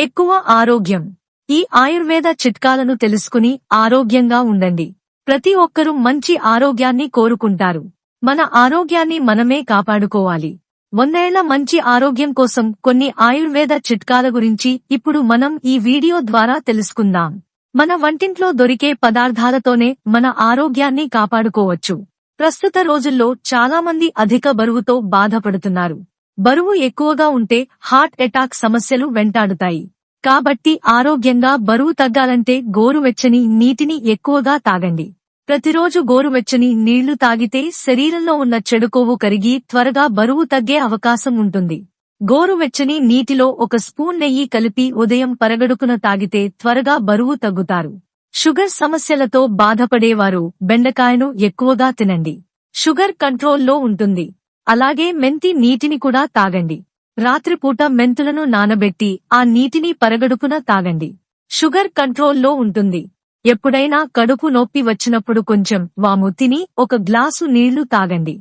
ఎక్కువ ఆరోగ్యం. ఈ ఆయుర్వేద చిట్కాలను తెలుసుకుని ఆరోగ్యంగా ఉండండి. ప్రతి ఒక్కరూ మంచి ఆరోగ్యాన్ని కోరుకుంటారు. మన ఆరోగ్యాన్ని మనమే కాపాడుకోవాలి. వందేళ్ళ మంచి ఆరోగ్యం కోసం కొన్ని ఆయుర్వేద చిట్కాల గురించి ఇప్పుడు మనం ఈ వీడియో ద్వారా తెలుసుకుందాం. మన వంటింట్లో దొరికే పదార్థాలతోనే మన ఆరోగ్యాన్ని కాపాడుకోవచ్చు. ప్రస్తుత రోజుల్లో చాలా మంది అధిక బరువుతో బాధపడుతున్నారు. బరువు ఎక్కువగా ఉంటే హార్ట్ అటాక్ సమస్యలు వెంటాడుతాయి. కాబట్టి ఆరోగ్యంగా బరువు తగ్గాలంటే గోరువెచ్చని నీటిని ఎక్కువగా తాగండి. ప్రతిరోజు గోరువెచ్చని నీళ్ళు తాగితే శరీరంలో ఉన్న చెడు కొవ్వు కరిగి త్వరగా బరువు తగ్గే అవకాశం ఉంటుంది. గోరువెచ్చని నీటిలో ఒక స్పూన్ నెయ్యి కలిపి ఉదయం పరగడుకున తాగితే త్వరగా బరువు తగ్గుతారు. షుగర్ సమస్యలతో బాధపడేవారు బెండకాయను ఎక్కువగా తినండి. షుగర్ కంట్రోల్లో ఉంటుంది. అలాగే మెంతి నీటిని కూడా తాగండి. రాత్రిపూట మెంతులను నానబెట్టి ఆ నీటిని పరగడుపున తాగండి. షుగర్ కంట్రోల్లో ఉంటుంది. ఎప్పుడైనా కడుపు నొప్పి వచ్చినప్పుడు కొంచెం వాము తిని ఒక గ్లాసు నీళ్ళు తాగండి.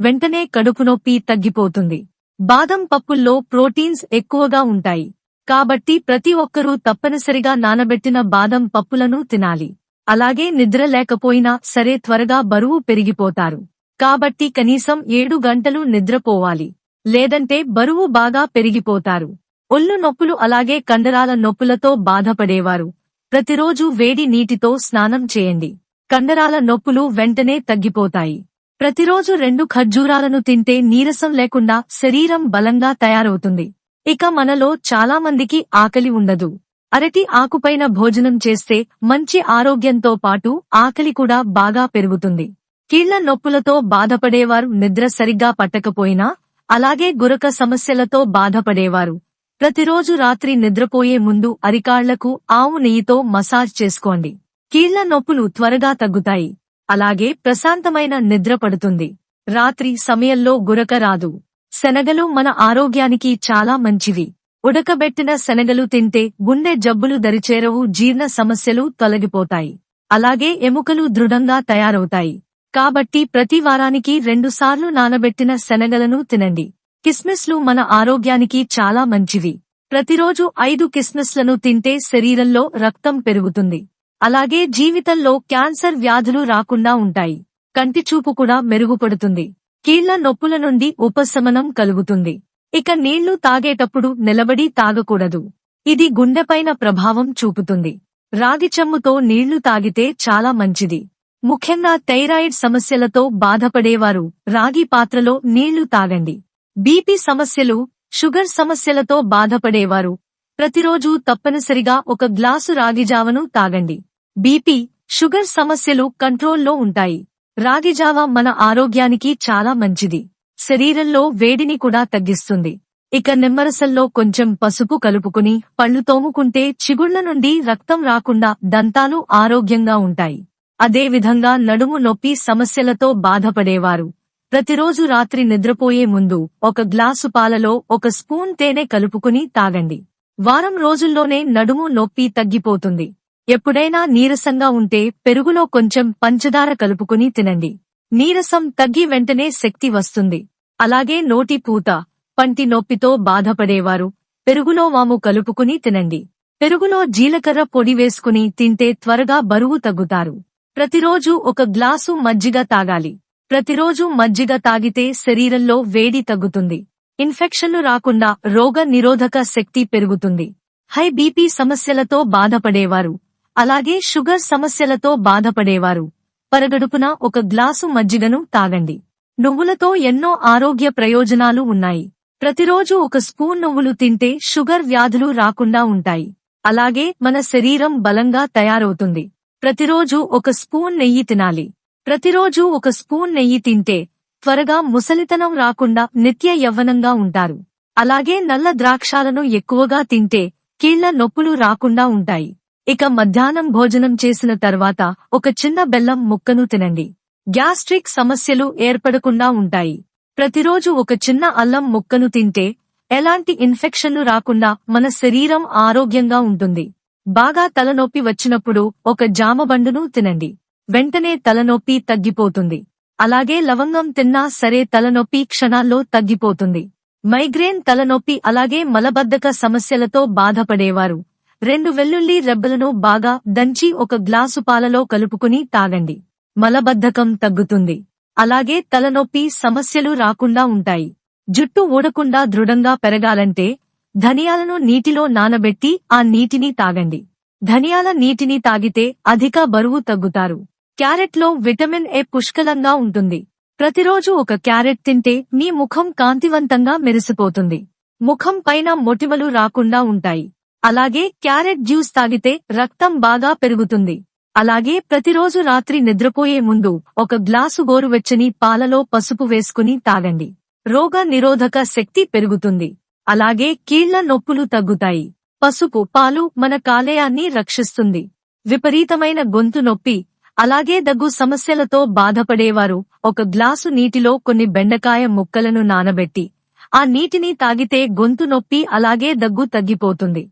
వెంటనే కడుపు నొప్పి తగ్గిపోతుంది. బాదం పప్పుల్లో ప్రోటీన్స్ ఎక్కువగా ఉంటాయి. కాబట్టి ప్రతి ఒక్కరూ తప్పనిసరిగా నానబెట్టిన బాదం పప్పులను తినాలి. అలాగే నిద్ర లేకపోయినా సరే త్వరగా బరువు పెరిగిపోతారు. కాబట్టి కనీసం ఏడు గంటలు నిద్రపోవాలి. లేదంటే బరువు బాగా పెరిగిపోతారు. ఒళ్ళు నొప్పులు అలాగే కండరాల నొప్పులతో బాధపడేవారు. ప్రతిరోజు వేడి నీటితో స్నానం చేయండి. కండరాల నొప్పులు వెంటనే తగ్గిపోతాయి. ప్రతిరోజు రెండు ఖర్జూరాలను తింటే నీరసం లేకుండా శరీరం బలంగా తయారవుతుంది. ఇక మనలో చాలా మందికి ఆకలి ఉండదు. అరటి ఆకుపైన భోజనం చేస్తే మంచి ఆరోగ్యంతో పాటు ఆకలి కూడా బాగా పెరుగుతుంది. కీళ్ళ నొప్పులతో బాధపడేవారు నిద్ర సరిగ్గా పట్టకపోయినా అలాగే గురక సమస్యలతో బాధపడేవారు. ప్రతిరోజు రాత్రి నిద్రపోయే ముందు అరికాళ్ళకు ఆవు నెయ్యితో మసాజ్ చేసుకోండి. కీళ్ళ నొప్పులు త్వరగా తగ్గుతాయి. అలాగే ప్రశాంతమైన నిద్ర పడుతుంది. రాత్రి సమయంలో గురక రాదు. శనగలు మన ఆరోగ్యానికి చాలా మంచివి. ఉడకబెట్టిన శనగలు తింటే గుండె జబ్బులు దరిచేరవు జీర్ణ సమస్యలు తొలగిపోతాయి. అలాగే ఎముకలు దృఢంగా తయారవుతాయి. కాబట్టి ప్రతి వారానికి రెండుసార్లు నానబెట్టిన శనగలను తినండి. కిస్మిస్లు మన ఆరోగ్యానికి చాలా మంచివి. ప్రతిరోజు ఐదు కిస్మిస్లను తింటే శరీరంలో రక్తం పెరుగుతుంది. అలాగే జీవితంలో క్యాన్సర్ వ్యాధులు రాకుండా ఉంటాయి. కంటి చూపు కూడా మెరుగుపడుతుంది. కీళ్ళ నొప్పుల నుండి ఉపశమనం కలుగుతుంది. ఇక నీళ్ళు తాగేటప్పుడు నిలబడి తాగకూడదు. ఇది గుండెపైన ప్రభావం చూపుతుంది. రాగి చెమ్ముతో నీళ్ళు తాగితే చాలా మంచిది. ముఖ్యంగా థైరాయిడ్ సమస్యలతో బాధపడేవారు. రాగి పాత్రలో నీళ్ళు తాగండి. బీపీ సమస్యలు షుగర్ సమస్యలతో బాధపడేవారు. ప్రతిరోజూ తప్పనిసరిగా ఒక గ్లాసు రాగిజావను తాగండి. బీపీ షుగర్ సమస్యలు కంట్రోల్లో ఉంటాయి. రాగిజావ మన ఆరోగ్యానికి చాలా మంచిది. శరీరంలో వేడిని కూడా తగ్గిస్తుంది. ఇక నిమ్మరసల్లో కొంచెం పసుపు కలుపుకుని పళ్ళు తోముకుంటే చిగుళ్ళ నుండి రక్తం రాకుండా దంతాలు ఆరోగ్యంగా ఉంటాయి. అదేవిధంగా నడుము నొప్పి సమస్యలతో బాధపడేవారు. ప్రతిరోజు రాత్రి నిద్రపోయే ముందు ఒక గ్లాసు పాలలో ఒక స్పూన్ తేనె కలుపుకుని తాగండి. వారం రోజుల్లోనే నడుము నొప్పి తగ్గిపోతుంది. ఎప్పుడైనా నీరసంగా ఉంటే పెరుగులో కొంచెం పంచదార కలుపుకుని తినండి. నీరసం తగ్గి వెంటనే శక్తి వస్తుంది. అలాగే నోటి పూత పంటి నొప్పితో బాధపడేవారు పెరుగులో వాము కలుపుకుని తినండి. పెరుగులో జీలకర్ర పొడి వేసుకుని తింటే త్వరగా బరువు తగ్గుతారు. ప్రతిరోజు ఒక గ్లాసు మజ్జిగ తాగాలి. ప్రతిరోజు మజ్జిగ తాగితే శరీరంలో వేడి తగ్గుతుంది. ఇన్ఫెక్షన్లు రాకుండా రోగ నిరోధక శక్తి పెరుగుతుంది. హై బీపీ సమస్యలతో బాధపడేవారు. అలాగే షుగర్ సమస్యలతో బాధపడేవారు. పరగడుపున ఒక గ్లాసు మజ్జిగను తాగండి. నువ్వులతో ఎన్నో ఆరోగ్య ప్రయోజనాలు ఉన్నాయి. ప్రతిరోజు ఒక స్పూన్ నువ్వులు తింటే షుగర్ వ్యాధులు రాకుండా ఉంటాయి. అలాగే మన శరీరం బలంగా తయారవుతుంది. ప్రతిరోజు ఒక స్పూన్ నెయ్యి తినాలి. ప్రతిరోజు ఒక స్పూన్ నెయ్యి తింటే త్వరగా ముసలితనం రాకుండా నిత్య యవ్వనంగా ఉంటారు. అలాగే నల్ల ద్రాక్షాలను ఎక్కువగా తింటే కీళ్ళ నొప్పులు రాకుండా ఉంటాయి. ఇక మధ్యాహ్నం భోజనం చేసిన తర్వాత ఒక చిన్న బెల్లం ముక్కను తినండి. గ్యాస్ట్రిక్ సమస్యలు ఏర్పడకుండా ఉంటాయి. ప్రతిరోజు ఒక చిన్న అల్లం ముక్కను తింటే ఎలాంటి ఇన్ఫెక్షన్లు రాకుండా మన శరీరం ఆరోగ్యంగా ఉంటుంది. బాగా తలనొప్పి వచ్చినప్పుడు ఒక జామబండును తినండి. వెంటనే తలనొప్పి తగ్గిపోతుంది. అలాగే లవంగం తిన్నా సరే తలనొప్పి క్షణాల్లో తగ్గిపోతుంది. మైగ్రేన్ తలనొప్పి అలాగే మలబద్ధక సమస్యలతో బాధపడేవారు. రెండు వెల్లుల్లి రెబ్బలను బాగా దంచి ఒక గ్లాసు పాలలో కలుపుకుని తాగండి. మలబద్ధకం తగ్గుతుంది. అలాగే తలనొప్పి సమస్యలు రాకుండా ఉంటాయి. జుట్టు ఊడకుండా దృఢంగా పెరగాలంటే ధనియాలను నీటిలో నానబెట్టి ఆ నీటిని తాగండి. ధనియాల నీటిని తాగితే అధిక బరువు తగ్గుతారు. క్యారెట్లో విటమిన్ ఏ పుష్కలంగా ఉంటుంది. ప్రతిరోజు ఒక క్యారెట్ తింటే మీ ముఖం కాంతివంతంగా మెరిసిపోతుంది. ముఖం పైన మొటిమలు రాకుండా ఉంటాయి. అలాగే క్యారెట్ జ్యూస్ తాగితే రక్తం బాగా పెరుగుతుంది. అలాగే ప్రతిరోజు రాత్రి నిద్రపోయే ముందు ఒక గ్లాసు గోరువెచ్చని పాలలో పసుపు వేసుకుని తాగండి. రోగ నిరోధక శక్తి పెరుగుతుంది. అలాగే కీళ్ళ నొప్పులు తగ్గుతాయి. పసుపు పాలు మన కాలేయాన్ని రక్షిస్తుంది. విపరీతమైన గొంతు నొప్పి అలాగే దగ్గు సమస్యలతో బాధపడేవారు. ఒక గ్లాసు నీటిలో కొన్ని బెండకాయ ముక్కలను నానబెట్టి ఆ నీటిని తాగితే గొంతు నొప్పి అలాగే దగ్గు తగ్గిపోతుంది.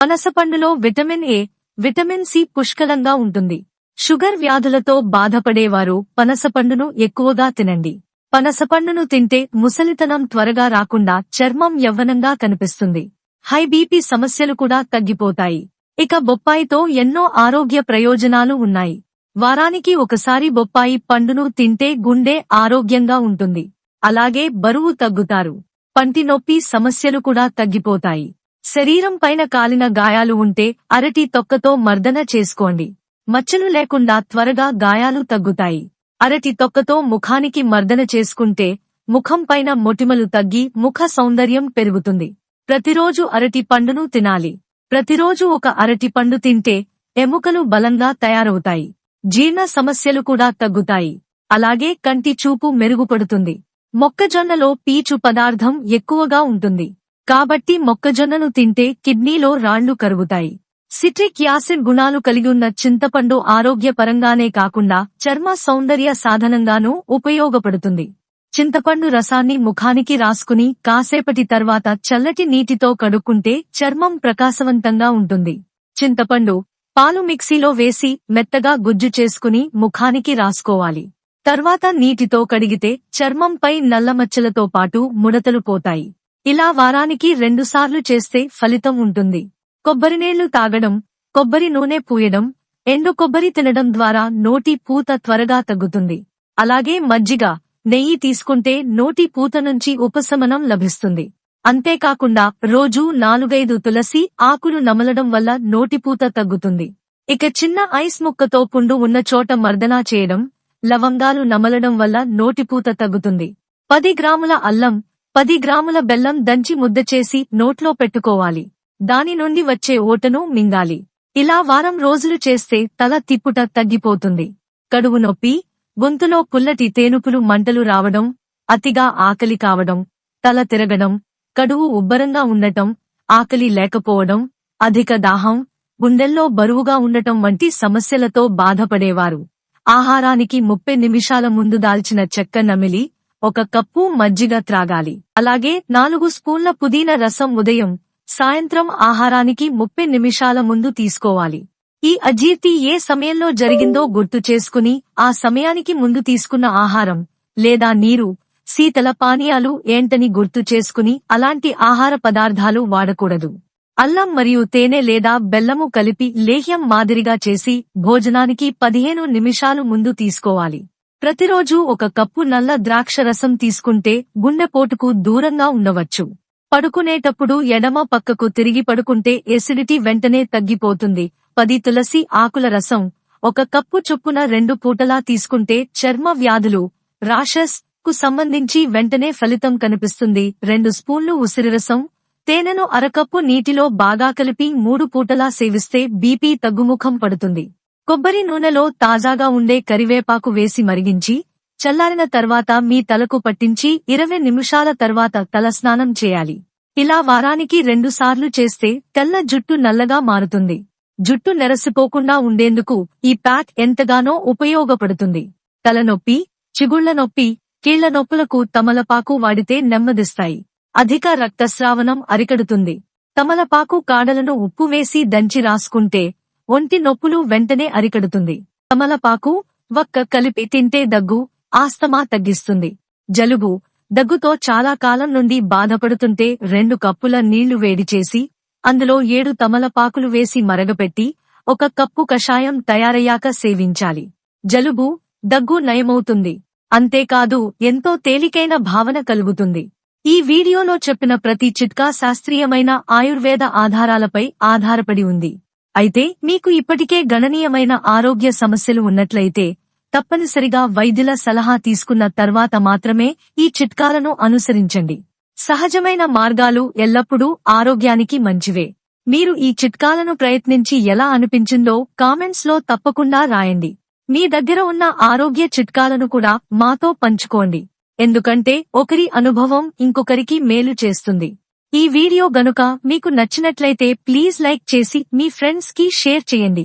పనసపండులో విటమిన్ ఏ విటమిన్ సి పుష్కలంగా ఉంటుంది. షుగర్ వ్యాధులతో బాధపడేవారు పనసపండును ఎక్కువగా తినండి. పనసపండును తింటే ముసలితనం త్వరగా రాకుండా చర్మం యవ్వనంగా కనిపిస్తుంది. హై బీపీ సమస్యలు కూడా తగ్గిపోతాయి. ఇక బొప్పాయితో ఎన్నో ఆరోగ్య ప్రయోజనాలు ఉన్నాయి. వారానికి ఒకసారి బొప్పాయి పండును తింటే గుండె ఆరోగ్యంగా ఉంటుంది. అలాగే బరువు తగ్గుతారు. పంటి నొప్పి సమస్యలు కూడా తగ్గిపోతాయి. శరీరం పైన కాలిన గాయాలు ఉంటే అరటి తొక్కతో మర్దన చేసుకోండి. మచ్చలు లేకుండా త్వరగా గాయాలు తగ్గుతాయి. అరటి తొక్కతో ముఖానికి మర్దన చేసుకుంటే ముఖంపైన మొటిమలు తగ్గి ముఖ సౌందర్యం పెరుగుతుంది. ప్రతిరోజు అరటి పండును తినాలి. ప్రతిరోజు ఒక అరటి పండు తింటే ఎముకలు బలంగా తయారవుతాయి. జీర్ణ సమస్యలు కూడా తగ్గుతాయి. అలాగే కంటి చూపు మెరుగుపడుతుంది. మొక్కజొన్నలో పీచు పదార్థం ఎక్కువగా ఉంటుంది. కాబట్టి మొక్కజొన్నను తింటే కిడ్నీలో రాళ్ళు కరుగుతాయి. సిట్రిక్ యాసిడ్ గుణాలు కలిగిన్న చింతపండు ఆరోగ్యపరంగానే కాకుండా చర్మ సౌందర్య సాధనంగానూ ఉపయోగపడుతుంది. చింతపండు రసాన్ని ముఖానికి రాసుకుని కాసేపటి తర్వాత చల్లటి నీటితో కడుక్కుంటే చర్మం ప్రకాశవంతంగా ఉంటుంది. చింతపండు పాలు మిక్సీలో వేసి మెత్తగా గుజ్జు చేసుకుని ముఖానికి రాసుకోవాలి. తర్వాత నీటితో కడిగితే చర్మంపై నల్లమచ్చలతో పాటు ముడతలు పోతాయి. ఇలా వారానికి రెండుసార్లు చేస్తే ఫలితం ఉంటుంది. కొబ్బరినీళ్ళు తాగడం కొబ్బరి నూనె పూయడం ఎండు కొబ్బరి తినడం ద్వారా నోటి పూత త్వరగా తగ్గుతుంది. అలాగే మజ్జిగ నెయ్యి తీసుకుంటే నోటి పూత నుంచి ఉపశమనం లభిస్తుంది. అంతేకాకుండా రోజూ నాలుగైదు తులసి ఆకులు నమలడం వల్ల నోటిపూత తగ్గుతుంది. ఇక చిన్న ఐస్ ముక్కతో పుండు ఉన్న చోట మర్దనా చేయడం లవంగాలు నమలడం వల్ల నోటిపూత తగ్గుతుంది. పది గ్రాముల అల్లం పది గ్రాముల బెల్లం దంచి ముద్ద చేసి నోట్లో పెట్టుకోవాలి. దాని నుండి వచ్చే ఓటను మింగాలి. ఇలా వారం రోజులు చేస్తే తల తిప్పుట తగ్గిపోతుంది. కడువు నొప్పి గొంతులో పుల్లటి తేనుపులు మంటలు రావడం అతిగా ఆకలి కావడం తల తిరగడం కడువు ఉబ్బరంగా ఉండటం ఆకలి లేకపోవడం అధిక దాహం గుండెల్లో బరువుగా ఉండటం వంటి సమస్యలతో బాధపడేవారు. ఆహారానికి ముప్పై నిమిషాల ముందు దాల్చిన చెక్క నమిలి ఒక కప్పు మజ్జిగ త్రాగాలి. అలాగే నాలుగు స్పూన్ల పుదీనా రసం ఉదయం సాయంత్రం ఆహారానికి ముప్పై నిమిషాల ముందు తీసుకోవాలి. ఈ అజీర్తి ఏ సమయంలో జరిగిందో గుర్తు చేసుకుని ఆ సమయానికి ముందు తీసుకున్న ఆహారం లేదా నీరు శీతల పానీయాలు ఏంటని గుర్తు చేసుకుని అలాంటి ఆహార పదార్థాలు వాడకూడదు. అల్లం మరియు తేనె లేదా బెల్లము కలిపి లేహ్యం మాదిరిగా చేసి భోజనానికి పదిహేను నిమిషాలు ముందు తీసుకోవాలి. ప్రతిరోజు ఒక కప్పు నల్ల ద్రాక్ష రసం తీసుకుంటే గుండెపోటుకు దూరంగా ఉండవచ్చు. పడుకునేటప్పుడు ఎడమ పక్కకు తిరిగి పడుకుంటే ఎసిడిటీ వెంటనే తగ్గిపోతుంది. పది తులసి ఆకుల రసం. ఒక కప్పు చొప్పున రెండు పూటలా తీసుకుంటే చర్మ వ్యాధులు రాషస్కు సంబంధించి వెంటనే ఫలితం కనిపిస్తుంది. రెండు స్పూన్లు ఉసిరిరసం తేనెను అరకప్పు నీటిలో బాగా కలిపి మూడు పూటలా సేవిస్తే బీపీ తగ్గుముఖం పడుతుంది. కొబ్బరి నూనెలో తాజాగా ఉండే కరివేపాకు వేసి మరిగించి చల్లారిన తర్వాత మీ తలకు పట్టించి ఇరవై నిమిషాల తర్వాత తలస్నానం చేయాలి. ఇలా వారానికి రెండుసార్లు చేస్తే తెల్ల జుట్టు నల్లగా మారుతుంది. జుట్టు నెరసిపోకుండా ఉండేందుకు ఈ ప్యాక్ ఎంతగానో ఉపయోగపడుతుంది. తలనొప్పి చిగుళ్ళ నొప్పి కీళ్ళ నొప్పులకు తమలపాకు వాడితే నెమ్మదిస్తాయి. అధిక రక్తస్రావణం అరికడుతుంది. తమలపాకు కాడలను ఉప్పు వేసి దంచి రాసుకుంటే ఒంటి నొప్పులు వెంటనే అరికడుతుంది. తమలపాకు వక్క కలిపి తింటే దగ్గు ఆస్తమా తగ్గిస్తుంది. జలుబు దగ్గుతో చాలా కాలం నుండి బాధపడుతుంటే రెండు కప్పుల నీళ్ళు వేడి చేసి అందులో ఏడు తమలపాకులు వేసి మరగపెట్టి ఒక కప్పు కషాయం తయారయ్యాక సేవించాలి. జలుబు దగ్గు నయమవుతుంది. అంతేకాదు ఎంతో తేలికైన భావన కలుగుతుంది. ఈ వీడియోలో చెప్పిన ప్రతి చిట్కా శాస్త్రీయమైన ఆయుర్వేద ఆధారాలపై ఆధారపడి ఉంది. అయితే మీకు ఇప్పటికే గణనీయమైన ఆరోగ్య సమస్యలు ఉన్నట్లయితే తప్పనిసరిగా వైద్యుల సలహా తీసుకున్న తర్వాత మాత్రమే ఈ చిట్కాలను అనుసరించండి. సహజమైన మార్గాలు ఎల్లప్పుడూ ఆరోగ్యానికి మంచివే. మీరు ఈ చిట్కాలను ప్రయత్నించి ఎలా అనిపించిందో కామెంట్స్లో తప్పకుండా రాయండి. మీ దగ్గర ఉన్న ఆరోగ్య చిట్కాలను కూడా మాతో పంచుకోండి. ఎందుకంటే ఒకరి అనుభవం ఇంకొకరికి మేలు చేస్తుంది. ఈ వీడియో గనుక మీకు నచ్చినట్లయితే ప్లీజ్ లైక్ చేసి మీ ఫ్రెండ్స్కి షేర్ చేయండి.